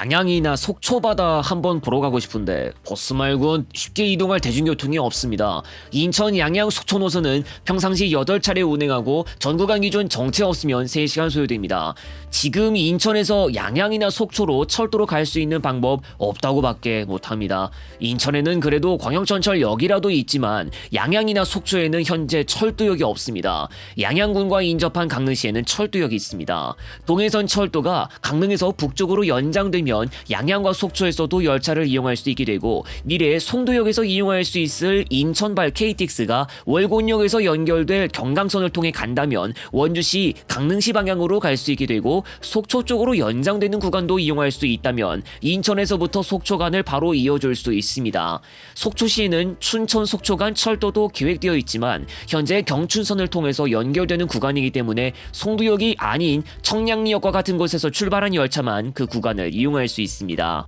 양양이나 속초바다 한번 보러 가고 싶은데 버스 말곤 쉽게 이동할 대중교통이 없습니다. 인천 양양 속초 노선은 평상시 8차례 운행하고 전 구간 기준 정체 없으면 3시간 소요됩니다. 지금 인천에서 양양이나 속초로 철도로 갈 수 있는 방법 없다고밖에 못합니다. 인천에는 그래도 광역전철역이라도 있지만 양양이나 속초에는 현재 철도역이 없습니다. 양양군과 인접한 강릉시에는 철도역이 있습니다. 동해선 철도가 강릉에서 북쪽으로 연장되 면 양양과 속초에서도 열차를 이용할 수 있게 되고 미래에 송도역에서 이용할 수 있을 인천발 KTX가 월곤역에서 연결될 경강선을 통해 간다면 원주시 강릉시 방향으로 갈 수 있게 되고 속초 쪽으로 연장되는 구간도 이용할 수 있다면 인천에서부터 속초 간을 바로 이어줄 수 있습니다. 속초시에는 춘천 속초 간 철도도 계획되어 있지만 현재 경춘선을 통해서 연결되는 구간이기 때문에 송도역이 아닌 청량리역과 같은 곳에서 출발한 열차만 그 구간을 이 용할 수 있습니다.